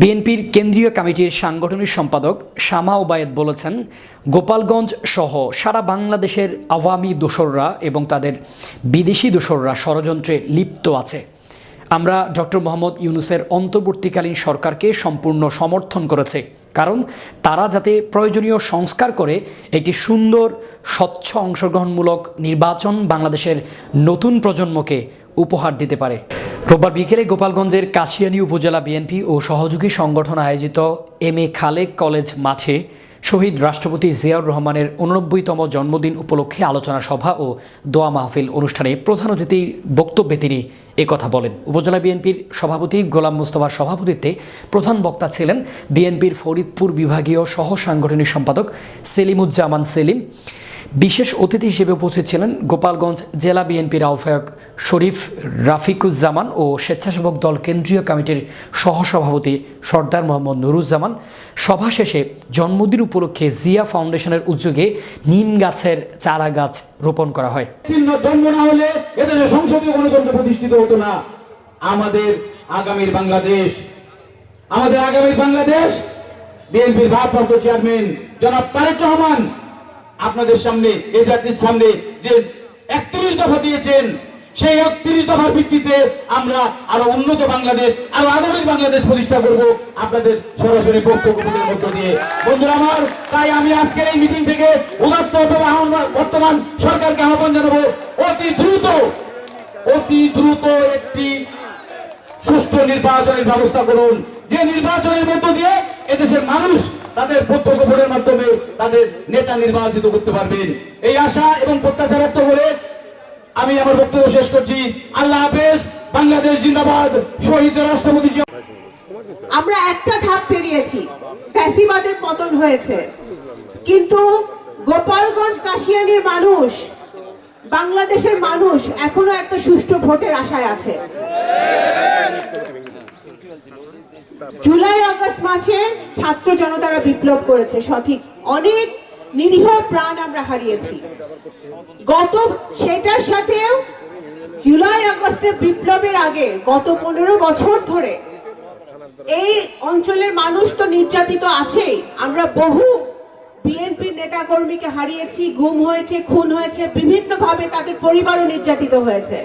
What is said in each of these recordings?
বিএনপির কেন্দ্রীয় কমিটির সাংগঠনিক সম্পাদক শামা ওবায়েদ বলেছেন, গোপালগঞ্জ সহ সারা বাংলাদেশের আওয়ামী দোসররা এবং তাদের বিদেশি দোসররা ষড়যন্ত্রে লিপ্ত আছে। আমরা ডক্টর মোহাম্মদ ইউনুসের অন্তর্বর্তীকালীন সরকারকে সম্পূর্ণ সমর্থন করেছে, কারণ তারা যাতে প্রয়োজনীয় সংস্কার করে, একটি সুন্দর, স্বচ্ছ অংশগ্রহণমূলক নির্বাচন বাংলাদেশের নতুন প্রজন্মকে উপহার দিতে পারে। রোববার বিকেলে গোপালগঞ্জের কাশিয়ানী উপজেলা বিএনপি ও সহযোগী সংগঠন আয়োজিত এম এ খালেক কলেজ মাঠে শহীদ রাষ্ট্রপতি জিয়াউর রহমানের উননব্বইতম জন্মদিন উপলক্ষে আলোচনা সভা ও দোয়া মাহফিল অনুষ্ঠানে প্রধান অতিথির বক্তব্যে তিনি একথা বলেন। উপজেলা বিএনপির সভাপতি গোলাম মুস্তফার সভাপতিত্বে প্রধান বক্তা ছিলেন বিএনপির ফরিদপুর বিভাগীয় সহ সাংগঠনিক সম্পাদক সেলিমুজ্জামান সেলিম বিশেষ অতিথি হিসেবে উপস্থিত ছিলেন গোপালগঞ্জ জেলা বিএনপির আহ্বায়ক শরীফ রাফিকুজ্জামান ও স্বেচ্ছাসেবক দল কেন্দ্রীয় কমিটির সহসভাপতি সর্দার মোহাম্মদ নুরুজ্জামান। সভা শেষে জন্মদিন উপলক্ষে জিয়া ফাউন্ডেশনের উদ্যোগে নিম গাছের চারা গাছ রোপণ করা হয়। প্রতিষ্ঠিত হতো না। আমাদের আগামীর বাংলাদেশ, আমাদের আগামীর বাংলাদেশ। বিএনপির ভারপ্রাপ্ত চেয়ারম্যান জনাব তারেক রহমান আপনাদের সামনে, এই জাতির সামনে যে একত্রিশ দফা দিয়েছেন, সেই একত্রিশ দফার ভিত্তিতে আমরা আরও উন্নত বাংলাদেশ, আরও আধুনিক বাংলাদেশ প্রতিষ্ঠা করব আপনাদের সরাসরি বক্তব্যের মধ্য দিয়ে। বন্ধুরা আমার, তাই আমি আজকের এই মিটিং থেকে উদাত্ত বর্তমান সরকারকে আহ্বান জানাব, অতি দ্রুত অতি দ্রুত একটি সুষ্ঠু নির্বাচনের ব্যবস্থা করুন। যে নির্বাচনের মধ্য দিয়ে এদেশের মানুষ তাদের প্রত্যক্ষ ভোটের মাধ্যমে তাদের নেতা নির্বাচিত করতে পারবেন। এই আশা এবং প্রত্যাশা ব্যক্ত করে আমি আমার বক্তব্য শেষ করছি। আল্লাহ হাফেজ, বাংলাদেশ জিন্দাবাদ, শহীদ রাষ্ট্রপতি আমরা একটা ধাপ পেরিয়েছি। ফ্যাসিবাদের পতন হয়েছে। কিন্তু গোপালগঞ্জ কাশিয়ানির মানুষ, বাংলাদেশের মানুষ এখনও একটা সুষ্ঠু ভোটের আশায় আছে। জুলাই আগস্ট মাসে ছাত্র জনতারা বিপ্লব করেছে, সঠিক। অনেক নিরীহ প্রাণ আমরা হারিয়েছি। গত সেটার সাথেও জুলাই আগস্টের বিপ্লবের আগে গত পনেরো বছর ধরে এই অঞ্চলের মানুষ তো নির্যাতিত আছেই। আমরা বহু বিএনপি নেতা কর্মীকে হারিয়েছি, গুম হয়েছে, খুন হয়েছে বিভিন্ন ভাবে তাদের পরিবারও নির্যাতিত হয়েছে।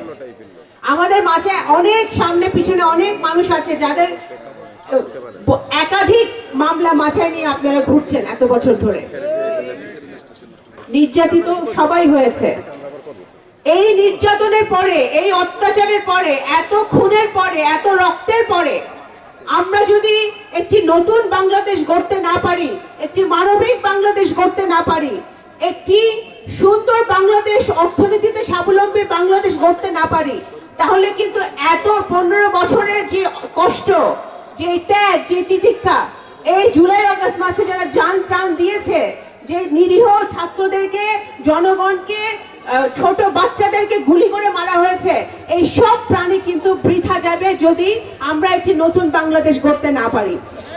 আমাদের মাঝে অনেক সামনে পিছনে অনেক মানুষ আছে যাদের একাধিক মামলা মাথায় নিয়ে আপনারা ঘুরছেন এত বছর ধরে। নির্যাতিত সবাই হয়েছে। এই নির্যাতনের পরে, এই অত্যাচারের পরে, এত খুনের পরে, এত রক্তের পরে, আমরা যদি একটি নতুন বাংলাদেশ গড়তে না পারি, একটি মানবিক বাংলাদেশ গড়তে না পারি, একটি সুন্দর বাংলাদেশ অর্থনীতিতে স্বাবলম্বী বাংলাদেশ গড়তে না পারি তাহলে কিন্তু এত পনেরো বছরের যে কষ্ট, যে ত্যাগ, যে তিতিক্ষা, এই জুলাই আগস্ট মাসে যারা যান প্রাণ দিয়েছে, যে নিরীহ ছাত্রদেরকে, জনগণকে ছোট বাচ্চাদেরকে গুলি করে মারা হয়েছে, এই সব প্রাণী কিন্তু বৃথা যাবে যদি আমরা একটি নতুন বাংলাদেশ গড়তে না পারি।